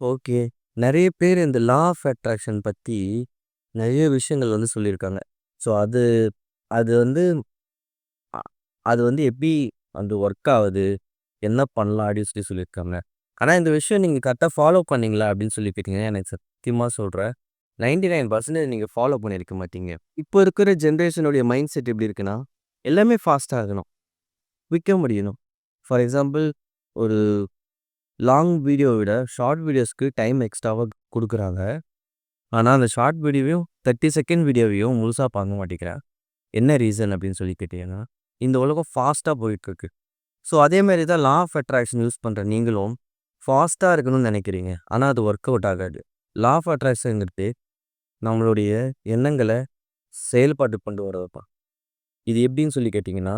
Okay. நிறைய பேர் இந்த லா ஆஃப் அட்ராக்ஷன் பத்தி நிறைய விஷயங்கள் வந்து சொல்லியிருக்காங்க. ஸோ அது அது வந்து அது வந்து எப்படி அந்த ஒர்க் ஆகுது என்ன பண்ணலாம்? அப்படின்னு சொல்லி சொல்லியிருக்காங்க. ஆனா இந்த விஷயம் நீங்கள் கரெக்டாக ஃபாலோ பண்ணீங்களா? அப்படின்னு சொல்லி கேட்டீங்கன்னா, எனக்கு சத்தியமாக சொல்கிறேன் நைன்டி நைன் பர்சன்டேஜ் நீங்கள் ஃபாலோ பண்ணியிருக்க மாட்டீங்க. இப்போ இருக்கிற ஜென்ரேஷனுடைய மைண்ட் செட் எப்படி இருக்குன்னா, எல்லாமே ஃபாஸ்ட்டாக இருக்கணும். விற்க முடியணும். ஃபார் எக்ஸாம்பிள் ஒரு லாங் வீடியோவை விட ஷார்ட் வீடியோஸ்க்கு டைம் எக்ஸ்ட்ராவா குடுக்குறாங்க. ஆனா அந்த ஷார்ட் வீடியோவையும் 30 செகண்ட் வீடியோவையும் முழுசா பார்க்க மாட்டேங்கிறேன். என்ன ரீசன் அப்படின்னு சொல்லி கேட்டீங்கன்னா, இந்த உலகம் ஃபாஸ்ட்டாக போயிட்டுருக்கு. ஸோ அதேமாரி தான் லா ஆஃப் அட்ராக்ஷன் யூஸ் பண்ணுற நீங்களும் ஃபாஸ்ட்டா இருக்கணும்னு நினைக்கிறீங்க ஆனா அது ஒர்க் அவுட் ஆகாது. லா ஆஃப் அட்ராக்ஷன்ங்கிறது நம்மளுடைய எண்ணங்கள செயல்பாட்டு கொண்டு வரதுப்பா. இது எப்படின்னு சொல்லி கேட்டீங்கன்னா,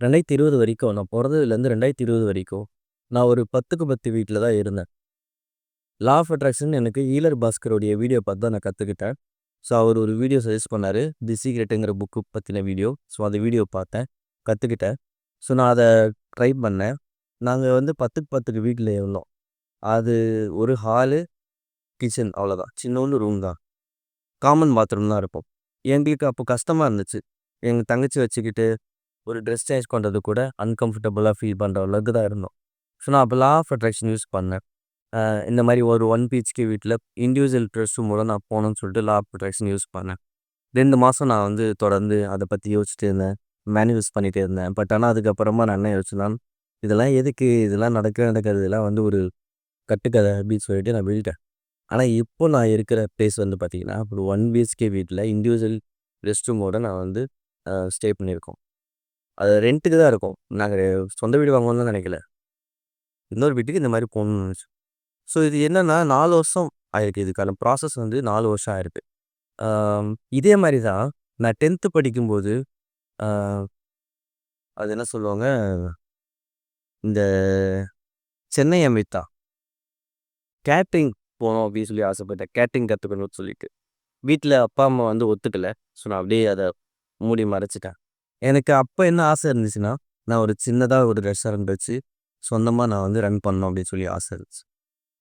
2020 வரைக்கும் நான் பிறந்ததுலேருந்து ரெண்டாயிரத்தி இருபது வரைக்கும் நான் ஒரு பத்துக்கு பத்து வீட்டில் தான் இருந்தேன். லா ஆஃப் அட்ராக்ஷன் எனக்கு ஈலர் பாஸ்கருடைய வீடியோ பார்த்து தான் நான் கற்றுக்கிட்டேன் ஸோ அவர் ஒரு வீடியோ சஜஸ்ட் பண்ணாரு. தி சீக்ரெட்டுங்கிற புக்கு பற்றின வீடியோ. ஸோ அந்த வீடியோ பார்த்தேன். கற்றுக்கிட்டேன் ஸோ நான் அதை ட்ரை பண்ணேன். நாங்கள் வந்து பத்துக்கு பத்துக்கு வீட்டில் இருந்தோம். அது ஒரு ஹாலு, கிச்சன் அவ்வளோதான். சின்னொன்று ரூம் தான். காமன் பாத்ரூம் தான் இருப்போம் எங்களுக்கு அப்போ கஷ்டமாக இருந்துச்சு. எங்கள் தங்கச்சி வச்சுக்கிட்டு ஒரு ட்ரெஸ் சேஞ்ச் பண்ணுறது கூட அன்கம்ஃபர்டபுளாக ஃபீல் பண்ணுற அளவுக்கு தான் இருந்தோம். ஸோ நான் அப்போ லா ஆஃப் அட்ராக்ஷன் யூஸ் பண்ணேன். இந்த மாதிரி ஒரு ஒன் பிஹெச்கே வீட்டில் இண்டிவிஜுவல் ரெஸ்ட் ரூமோட நான் போகணும்னு சொல்லிட்டு லா ஆஃப் அட்ராக்ஷன் யூஸ் பண்ணேன். ரெண்டு மாதம் நான் வந்து தொடர்ந்து அதை பற்றி யோசிச்சுட்டு இருந்தேன். மேனிஃபெஸ்ட் பண்ணிகிட்டே இருந்தேன். பட் ஆனால் அதுக்கப்புறமா நான் என்ன யோசிச்சுனான் இதெல்லாம் எதுக்கு? இதெல்லாம் நடக்க நடக்கிறது இதெல்லாம் வந்து ஒரு கட்டுக்கதை அப்படின்னு சொல்லிட்டு நான் விழுட்டேன் ஆனால் இப்போ நான் இருக்கிற பிளேஸ் வந்து பார்த்திங்கன்னா ஒரு ஒன் பிஹெச்கே வீட்டில் இண்டிவிஜுவல் ரெஸ்ட் ரூமோட நான் வந்து ஸ்டே பண்ணியிருக்கோம். அது ரெண்ட்டுக்கு தான் இருக்கும். நாங்கள் சொந்த வீடு வாங்கணும்னு நினைக்கல இன்னொரு வீட்டுக்கு இந்த மாதிரி போகணும்னு நெனச்சோம். ஸோ இது என்னென்னா நாலு வருஷம் ஆயிருக்கு. இதுக்கான ப்ராசஸ் வந்து நாலு வருஷம் ஆயிருக்கு. இதே மாதிரி தான் நான் 10த் படிக்கும்போது அது என்ன சொல்லுவாங்க? இந்த சென்னை அமித்தா கேட்ரிங் போகணும் அப்படின்னு சொல்லி ஆசைப்பட்டேன். கேட்ரிங் கற்றுக்கணும்னு சொல்லிட்டு. வீட்டில் அப்பா, அம்மா வந்து ஒத்துக்கல. ஸோ நான் அப்படியே அதை மூடி மறைச்சிட்டேன் எனக்கு அப்போ என்ன ஆசை இருந்துச்சுன்னா, நான் ஒரு சின்னதாக ஒரு ரெஸ்டாரண்ட் வச்சு சொந்தமாக நான் வந்து ரன் பண்ணணும் அப்படின்னு சொல்லி ஆசை இருந்துச்சு.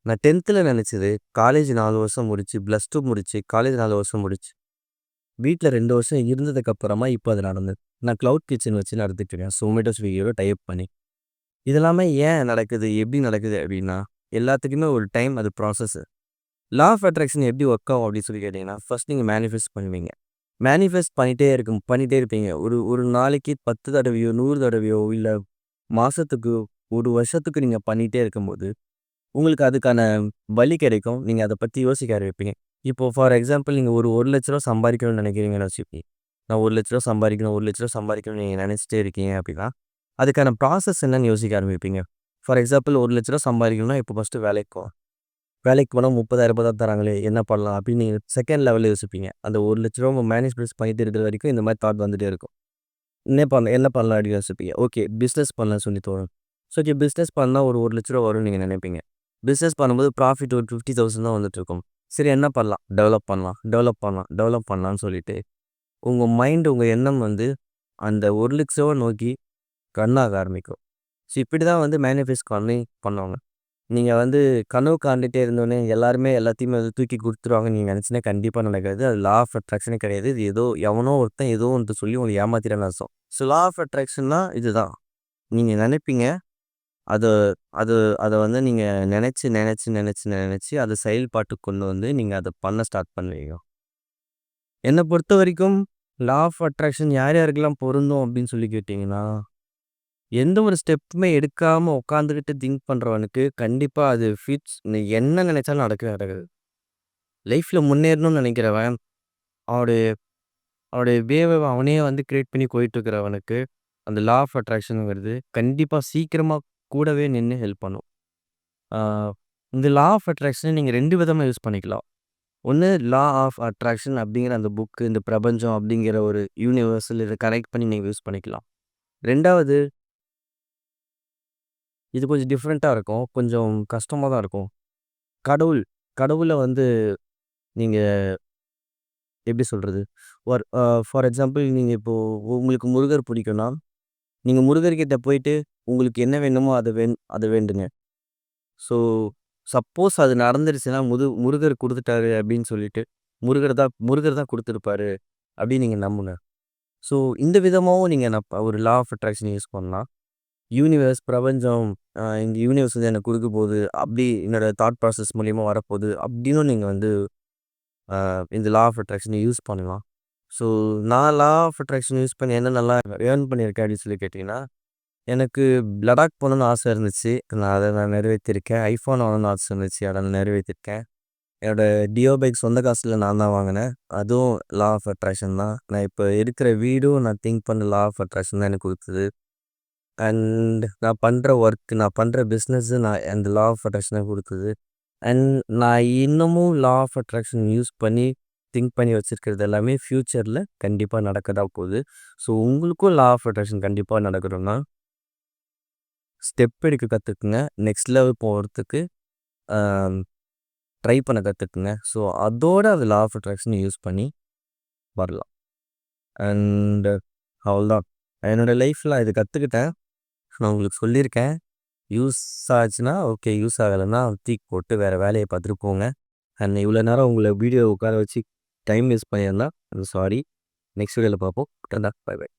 நான் டென்த்தில் நினச்சது காலேஜ் நாலு வருஷம் முடிச்சு, ப்ளஸ் டூ முடிச்சு, காலேஜ் நாலு வருஷம் முடிச்சு. வீட்டில் ரெண்டு வருஷம் இருந்ததுக்கு அப்புறமா இப்போ அது நடந்தது. நான் க்ளவுட் கிச்சன் வச்சு நடத்திட்டுருக்கேன் சோமேட்டோ ஸ்விக்கியோட டைப் பண்ணி. இதெல்லாமே ஏன் நடக்குது? எப்படி நடக்குது? அப்படின்னா, எல்லாத்துக்குமே ஒரு டைம் அது ப்ராசஸ்ஸு லா ஆஃப் அட்ராக்ஷன் எப்படி ஒர்க் ஆகும் அப்படின்னு சொல்லி கேட்டிங்கன்னா ஃபர்ஸ்ட் நீங்கள் மேனிஃபெஸ்ட் பண்ணுவீங்க. மேனிஃபெஸ்ட் பண்ணிகிட்டே இருக்கும் பண்ணிகிட்டே இருப்பீங்க. ஒரு ஒரு நாளைக்கு 10 தடவையோ, நூறு தடவையோ இல்லை மாதத்துக்கு ஒரு வருஷத்துக்கு நீங்க பண்ணிகிட்டே இருக்கும்போது, உங்களுக்கு அதுக்கான வழி கிடைக்கும். நீங்க அதை பத்தி யோசிக்க ஆரம்பிப்பீங்க. இப்போ ஃபார் எக்ஸாம்பிள் நீங்க ஒரு ஒரு லட்ச ரூபா சம்பாதிக்கணும்னு நினைக்கிறீங்கன்னு வச்சுப்பீங்க நான் ஒரு லட்ச ரூபா சம்பாதிக்கணும், ஒரு லட்ச ரூபா சம்பாதிக்கணும்னு நீங்கள் நினச்சிட்டே இருக்கீங்க அப்படின்னா, அதுக்கான ப்ராசஸ் என்னன்னு யோசிக்க ஆரம்பிப்பீங்க. ஃபார் எக்ஸாம்பிள் ஒரு லட்ச ரூபா சம்பாதிக்கணும்னா இப்போ ஃபஸ்ட்டு வேலைக்கு வேலைக்கு போனா ரூ. 30,000 தான் தராங்களே என்ன பண்ணலாம்? அப்படின்னு நீங்கள் செகண்ட் லெவலில் யோசிப்பீங்க. அந்த ஒரு லட்ச ரூபா 1,00,000 மேனிஃபெஸ்ட் பண்ணிட்டு இருக்கிற வரைக்கும் இந்த மாதிரி தாட் வந்துகிட்டே இருக்கும். என்ன பண்ண என்ன பண்ணலாம் அப்படின்னு யோசிப்பீங்க. ஓகே பிசினஸ் பண்ணலாம் சொல்லி தோணும். ஸோ ஓகே பிஸ்னஸ் பண்ணால் ஒரு ஒரு லட்ச ரூபா வரும்னு நீங்கள் நினைப்பீங்க பிஸ்னஸ் பண்ணும்போது ப்ராஃபிட் ஒரு 50,000 தான் வந்துட்டுருக்கும். சரி என்ன பண்ணலாம்? டெவலப் பண்ணலாம், டெவலப் பண்ணலாம், டெவலப் பண்ணலான்னு சொல்லிட்டு, உங்கள் மைண்ட் உங்கள் எண்ணம் வந்து அந்த ஒரு லட்சம் நோக்கி கண்ணாக ஆரம்பிக்கும். ஸோ இப்படி தான் வந்து மேனிஃபெஸ்ட் பண்ணி பண்ணுவாங்க. நீங்கள் வந்து கனவு காண்டுட்டே இருந்தோனே எல்லாருமே எல்லாத்தையுமே வந்து தூக்கி கொடுத்துருவாங்க நீங்கள் நினச்சினா கண்டிப்பாக நடக்காது. அது லா ஆஃப் அட்ராக்ஷனே கிடையாது. இது ஏதோ எவனோ ஒருத்தன் ஏதோ ஒன்று சொல்லி உங்களுக்கு ஏமாத்திட்டான்னு அர்த்தம். ஸோ லா ஆஃப் அட்ராக்ஷன்னா இதுதான். நீங்கள் நினைப்பீங்க அது அது அதை வந்து நீங்கள் நினச்சி நினச்சி நினச்சி நினச்சி அது செயல்பாட்டுக்கு கொண்டு வந்து நீங்கள் அதை பண்ண ஸ்டார்ட் பண்ணுவீங்க. என்னை பொறுத்த வரைக்கும் லா ஆஃப் அட்ராக்ஷன் யார் யாருக்கெல்லாம் பொருந்தும் அப்படின்னு சொல்லி கேட்டிங்கன்னா எந்த ஒரு ஸ்டெப்புமே எடுக்காமல் உட்காந்துக்கிட்டு திங்க் பண்ணுறவனுக்கு கண்டிப்பாக அது ஃபிட்ஸ் நீ என்ன நினச்சாலும் நடக்கவே நடக்குது லைஃப்பில் முன்னேறணும்னு நினைக்கிறவன் அவருடைய அவருடைய வேவை அவனே வந்து கிரியேட் பண்ணி போயிட்டு இருக்கிறவனுக்கு, அந்த லா ஆஃப் அட்ராக்ஷனுங்கிறது கண்டிப்பாக சீக்கிரமாக கூடவே நின்று ஹெல்ப் பண்ணும். இந்த லா ஆஃப் அட்ராக்ஷனை நீங்கள் ரெண்டு விதமாக யூஸ் பண்ணிக்கலாம். ஒன்று லா ஆஃப் அட்ராக்ஷன் அப்படிங்கிற அந்த புக்கு இந்த பிரபஞ்சம் அப்படிங்கிற ஒரு யூனிவர்சல் இதை கனெக்ட் பண்ணி நீங்கள் யூஸ் பண்ணிக்கலாம். ரெண்டாவது இது கொஞ்சம் டிஃப்ரெண்ட்டாக இருக்கும். கொஞ்சம் கஷ்டமாக தான் இருக்கும். கடவுள், கடவுளை வந்து நீங்கள் எப்படி சொல்கிறது ஒரு ஃபார் எக்ஸாம்பிள் நீங்கள் இப்போது உங்களுக்கு முருகர் பிடிக்கும்னா, நீங்கள் முருகர்கிட்ட போயிட்டு உங்களுக்கு என்ன வேணுமோ அதை வேண் அதை வேண்டுங்க. ஸோ சப்போஸ் அது நடந்துருச்சுன்னா, முது முருகர் கொடுத்துட்டாரு அப்படின்னு சொல்லிட்டு, முருகர் தான் முருகர் தான் கொடுத்துருப்பாரு அப்படின்னு நீங்கள் நம்புங்க. ஸோ இந்த விதமாகவும் நீங்கள் நான் ஒரு லா ஆஃப் அட்ராக்ஷன் யூஸ் பண்ணலாம். யூனிவர்ஸ், பிரபஞ்சம், இந்த யூனிவர்ஸ் வந்து எனக்கு கொடுக்க போகுது. அப்படி என்னோட தாட் ப்ராசஸ் மூலிமா வரப்போகுது. அப்படின்னும் நீங்கள் வந்து இந்த லா ஆஃப் அட்ராக்ஷனை யூஸ் பண்ணலாம். ஸோ நான் லா ஆஃப் அட்ராக்ஷன் யூஸ் பண்ணி என்ன நல்லா ஏர்ன் பண்ணியிருக்கேன் அப்படின்னு சொல்லி கேட்டிங்கன்னா எனக்கு லடாக் போகணுன்னு ஆசை இருந்துச்சு. நான் அதை நான் நிறைவேத்தியிருக்கேன். ஐஃபோன் வாங்கணும்னு ஆசை இருந்துச்சு. அதை நான் நிறைவேத்தியிருக்கேன். என்னோட டியோ பைக் சொந்த காசில் நான் தான் வாங்கினேன் அதுவும் லா ஆஃப் அட்ராக்ஷன் தான். நான் இப்போ இருக்கிற வீடும் நான் திங்க் பண்ண லா ஆஃப் அட்ராக்ஷன் தான் எனக்கு கொடுத்தது அண்ட் நான் பண்ணுற ஒர்க், நான் பண்ணுற பிஸ்னஸ்ஸு நான் அந்த லா ஆஃப் அட்ராக்ஷன் தான் அண்ட் நான் இன்னமும் லா ஆஃப் அட்ராக்ஷன் யூஸ் பண்ணி, திங்க் பண்ணி வச்சுருக்கிறது எல்லாமே ஃப்யூச்சரில் கண்டிப்பாக நடக்க தான் போகுது. ஸோ உங்களுக்கும் லா ஆஃப் அட்ராக்ஷன் கண்டிப்பாக நடக்கணும்னா ஸ்டெப் எடுக்க கற்றுக்குங்க நெக்ஸ்ட் லெவல் போகிறதுக்கு ட்ரை பண்ண கற்றுக்குங்க ஸோ அதோட அது லா ஆஃப் அட்ராக்ஷன் யூஸ் பண்ணி வரலாம். அண்டு அவ்வளோதான். என்னோட லைஃப்பில் இது கற்றுக்கிட்டேன் நான் உங்களுக்கு சொல்லியிருக்கேன். யூஸ் ஆச்சுன்னா ஓகே. யூஸ் ஆகலைன்னா தீக் போட்டு வேறு வேலையை பார்த்துட்டு போங்க. அண்ட் இவ்வளோ நேரம் உங்களை வீடியோ உட்கார வச்சு டைம் வேஸ்ட் பண்ணியிருந்தா சாரி. நெக்ஸ்ட் வீடியோவில் பார்ப்போம். டாடா. Bye bye.